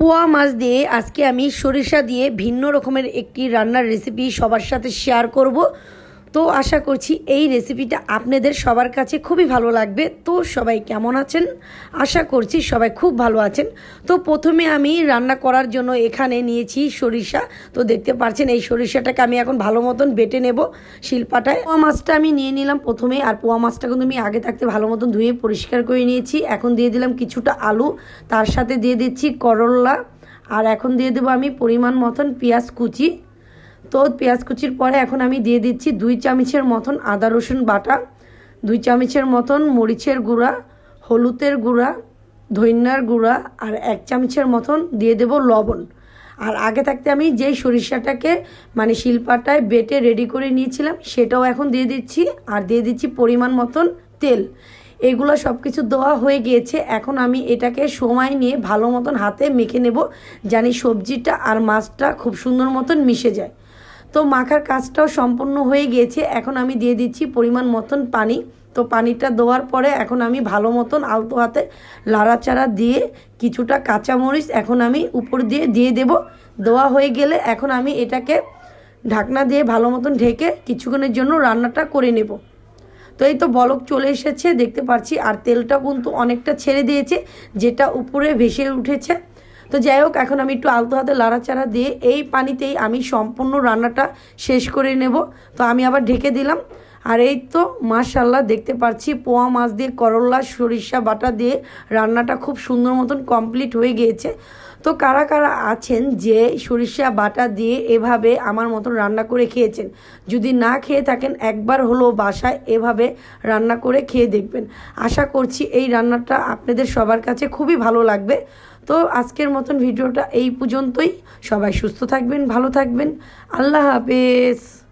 পোয়া মাছ দিয়ে আজকে আমি সরিষা দিয়ে ভিন্ন রকমের একটি রান্নার রেসিপি সবার সাথে শেয়ার করব। তো আশা করছি এই রেসিপিটা আপনাদের সবার কাছে খুবই ভালো লাগবে। তো সবাই কেমন আছেন? আশা করছি সবাই খুব ভালো আছেন। তো প্রথমে আমি রান্না করার জন্য এখানে নিয়েছি সরিষা। তো দেখতে পাচ্ছেন এই সরিষাটাকে আমি এখন ভালো মতন বেটে নেব শিল্পাটায়। পোয়া মাছটা আমি নিয়ে নিলাম প্রথমে, আর পোয়া মাছটা কিন্তু আমি আগে থাকতে ভালো মতন ধুয়ে পরিষ্কার করে নিয়েছি। এখন দিয়ে দিলাম কিছুটা আলু, তার সাথে দিয়ে দিচ্ছি করল্লা আর এখন দিয়ে দেবো আমি পরিমাণ মতন পেঁয়াজ কুচি। তো পেঁয়াজ কুচির পরে এখন আমি দিয়ে দিচ্ছি দুই চামচের মতন আদা, রসুন বাটা, দুই চামচের মতন মরিচের গুঁড়া, হলুদের গুঁড়া ধইনার গুঁড়া আর এক চামচের মতন দিয়ে দেব লবণ। আর আগে থাকতে আমি যেই সরিষাটাকে মানে শিলপাটায় বেটে রেডি করে নিয়েছিলাম সেটাও এখন দিয়ে দিচ্ছি আর দিয়ে দিচ্ছি পরিমাণ মতন তেল। এগুলো সব কিছু দেওয়া হয়ে গিয়েছে। এখন আমি এটাকে সময় নিয়ে ভালো মতন হাতে মেখে নেব, জানি সবজিটা আর মাছটা খুব সুন্দর মতন মিশে যায়। তো মাখার কাজটাও সম্পূর্ণ হয়ে গিয়েছে। এখন আমি দিয়ে দিচ্ছি পরিমাণ মতন পানি। তো পানিটা দেওয়ার পরে এখন আমি ভালো মতন আলতো হাতে লাড়াচাড়া দিয়ে কিছুটা কাঁচামরিচ এখন আমি উপর দিয়ে দিয়ে দেব। দেওয়া হয়ে গেলে এখন আমি এটাকে ঢাকনা দিয়ে ভালো মতন ঢেকে কিছুক্ষণের জন্য রান্নাটা করে নেব। তো এই তো বলক চলে এসেছে, দেখতে পাচ্ছি আর তেলটা কিন্তু অনেকটা ছেড়ে দিয়েছে, যেটা উপরে ভেসে উঠেছে। তো যাই হোক, এখন আমি একটু আলতো হাতে লাড়াচাড়া দিয়ে এই পানিতেই আমি সম্পূর্ণ রান্নাটা শেষ করে নেব। তো আমি আবার ঢেকে দিলাম। আর এই তো মাশাল্লাহ দেখতে পাচ্ছি পোয়া মাছ দিয়ে করল্লা সরিষা বাটা দিয়ে রান্নাটা খুব সুন্দর মতন কমপ্লিট হয়ে গিয়েছে। তো কারা কারা আছেন যে সরিষা বাটা দিয়ে এভাবে আমার মতন রান্না করে খেয়েছেন? যদি না খেয়ে থাকেন, একবার হলো বাসায় এভাবে রান্না করে খেয়ে দেখবেন। আশা করছি এই রান্নাটা আপনাদের সবার কাছে খুবই ভালো লাগবে। তো আজকের মতন ভিডিওটা এই পর্যন্তই। সবাই সুস্থ থাকবেন, ভালো থাকবেন। আল্লাহ হাফেজ।